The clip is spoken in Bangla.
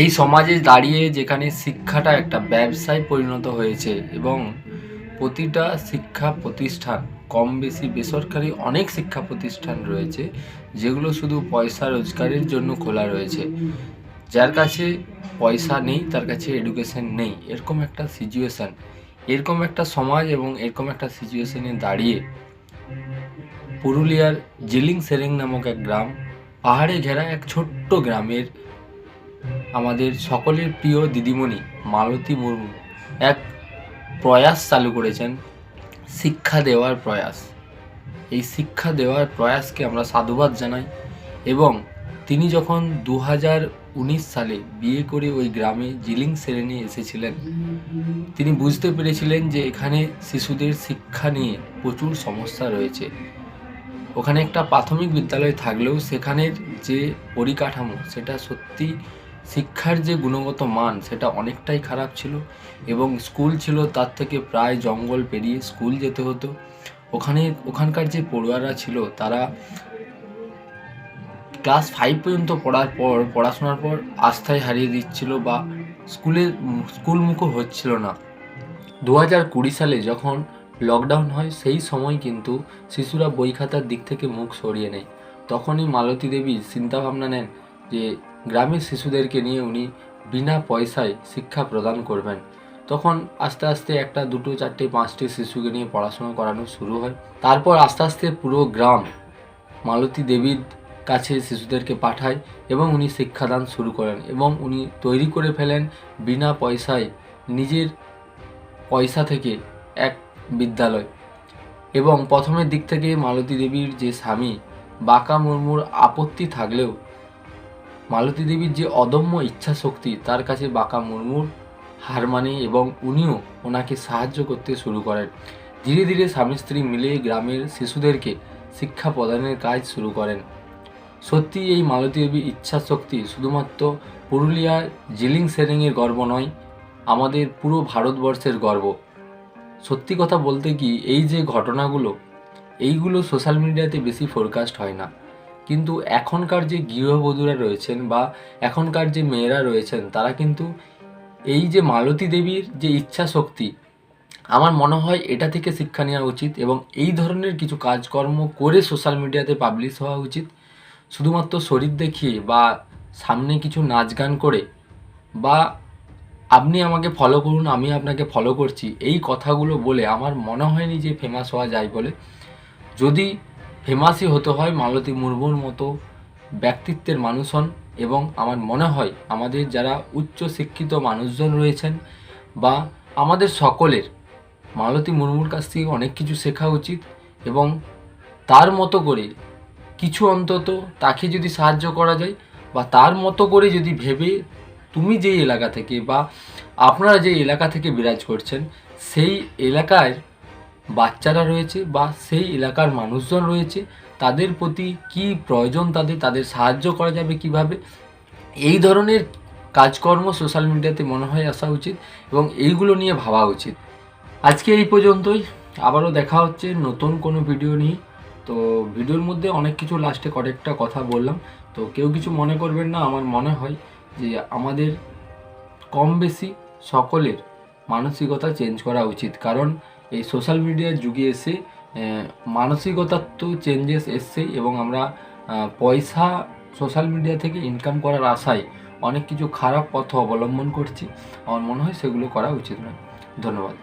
এই সমাজে দাঁড়িয়ে যেখানে শিক্ষাটা একটা ব্যবসায় পরিণত হয়েছে এবং প্রতিটা শিক্ষা প্রতিষ্ঠান, কম বেশি বেসরকারি অনেক শিক্ষা প্রতিষ্ঠান রয়েছে, যেগুলো শুধু পয়সা রোজগারের জন্য খোলা রয়েছে। যার কাছে পয়সা নেই, তার কাছে এডুকেশন নেই, এরকম একটা সিচুয়েশান এরকম একটা সমাজ এবং এরকম একটা সিচুয়েশনে দাঁড়িয়ে পুরুলিয়ার জিলিং সেরেং নামক এক গ্রাম, পাহাড়ে ঘেরা এক ছোট্ট গ্রামের আমাদের সকলের প্রিয় দিদিমণি মালতী মুর্মু এক প্রয়াস চালু করেছেন শিক্ষা দেওয়ার প্রয়াস। এই শিক্ষা দেওয়ার প্রয়াসকে আমরা সাধুবাদ জানাই এবং তিনি যখন দু হাজার উনিশ সালে বিয়ে করে ওই গ্রামে জিলিং শ্রেণি এসেছিলেন, তিনি বুঝতে পেরেছিলেন যে এখানে শিশুদের শিক্ষা নিয়ে প্রচুর সমস্যা রয়েছে। ওখানে একটা প্রাথমিক বিদ্যালয় থাকলেও সেখানের যে পরিকাঠামো, সেটা সত্যি শিক্ষার যে গুণগত মান, সেটা অনেকটাই খারাপ ছিল এবং স্কুল ছিল তার থেকে প্রায় জঙ্গল পেরিয়ে স্কুল যেতে হতো। ওখানে, ওখানকার যে পড়ুয়ারা ছিল, তারা ক্লাস ফাইভ পর্যন্ত পড়ার পর, পড়াশোনার পর আস্থায় হারিয়ে দিচ্ছিল বা স্কুলের স্কুলমুখো হচ্ছিল না। দু হাজার কুড়ি সালে যখন লকডাউন হয়, সেই সময় কিন্তু শিশুরা বই খাতার দিক থেকে মুখ সরিয়ে নেয়। তখনই মালতী দেবী চিন্তাভাবনা নেন যে গ্রামের শিশুদেরকে নিয়ে উনি বিনা পয়সায় শিক্ষা প্রদান করবেন। তখন আস্তে আস্তে একটা, দুটো, চারটে, পাঁচটি শিশুকে নিয়ে পড়াশোনা করানো শুরু হয়। তারপর আস্তে আস্তে পুরো গ্রাম মালতী দেবীর কাছে শিশুদেরকে পাঠায় এবং উনি শিক্ষাদান শুরু করেন এবং উনি তৈরি করে ফেলেন বিনা পয়সায় নিজের পয়সা থেকে এক বিদ্যালয়। এবং প্রথমের দিক থেকে মালতী দেবীর যে স্বামী, বাঁকা মুর্মুর আপত্তি থাকলেও মালতী দেবীর যে অদম্য ইচ্ছা শক্তি তার কাছে বাঁকা মুরমুর হার মানে এবং উনিও ওনাকে সাহায্য করতে শুরু করেন। ধীরে ধীরে স্বামী স্ত্রী মিলে গ্রামের শিশুদেরকে শিক্ষা প্রদানের কাজ শুরু করেন। সত্যি এই মালতী দেবীর ইচ্ছা শক্তি শুধুমাত্র পুরুলিয়ার জিলিং সেরিংয়ের গর্ব নয়, আমাদের পুরো ভারতবর্ষের গর্ব। সত্যি কথা বলতে কি, এই যে ঘটনাগুলো, এইগুলো সোশ্যাল মিডিয়াতে বেশি ফোরকাস্ট হয় না। কিন্তু এখনকার যে গৃহবধূরা রয়েছেন বা এখনকার যে মেয়েরা রয়েছেন, তারা কিন্তু এই যে মালতী দেবীর যে ইচ্ছা শক্তি, আমার মনে হয় এটা থেকে শিক্ষা নেওয়া উচিত এবং এই ধরনের কিছু কাজকর্ম করে সোশ্যাল মিডিয়াতে পাবলিশ হওয়া উচিত। শুধুমাত্র শরীর দেখিয়ে বা সামনে কিছু নাচ গান করে বা আপনি আমাকে ফলো করুন, আমি আপনাকে ফলো করছি, এই কথাগুলো বলে আমার মনে হয়নি যে ফেমাস হওয়া যায় বলে। যদি ফেমাসই হতে হয় মালতী মুর্মুর মতো ব্যক্তিত্বের মানুষ হন এবং আমার মনে হয় আমাদের যারা উচ্চ শিক্ষিত মানুষজন রয়েছেন বা আমাদের সকলের মালতী মুর্মুর কাছ থেকে অনেক কিছু শেখা উচিত এবং তার মতো করে কিছু অন্তত তাকে যদি সাহায্য করা যায় বা তার মতো করে যদি ভেবে তুমি যেই এলাকা থেকে বা আপনারা যে এলাকা থেকে বিরাজ করছেন, সেই এলাকায় বাচ্চারা রয়েছে বা সেই এলাকার মানুষজন রয়েছে, তাদের প্রতি কি প্রয়োজন, তাদের তাদের সাহায্য করা যাবে কীভাবে? এই ধরনের কাজকর্ম সোশ্যাল মিডিয়াতে মনে হয় আসা উচিত এবং এইগুলো নিয়ে ভাবা উচিত। আজকে এই পর্যন্তই। আবারও দেখা হচ্ছে নতুন কোনো ভিডিও নিয়ে। তো ভিডিওর মধ্যে অনেক কিছু লাস্টে কয়েকটা কথা বললাম। তো কেউ কিছু মনে করবেন না, আমার মনে হয় যে আমাদের কম বেশি সকলের মানসিকতা চেঞ্জ করা উচিত। কারণ এই সোশ্যাল মিডিয়ার যুগে এসে মানসিকতার তো চেঞ্জেস এসছে এবং আমরা পয়সা সোশ্যাল মিডিয়া থেকে ইনকাম করার আশায় অনেক কিছু খারাপ পথ অবলম্বন করছি। আমার মনে হয় সেগুলো করা উচিত নয়। ধন্যবাদ।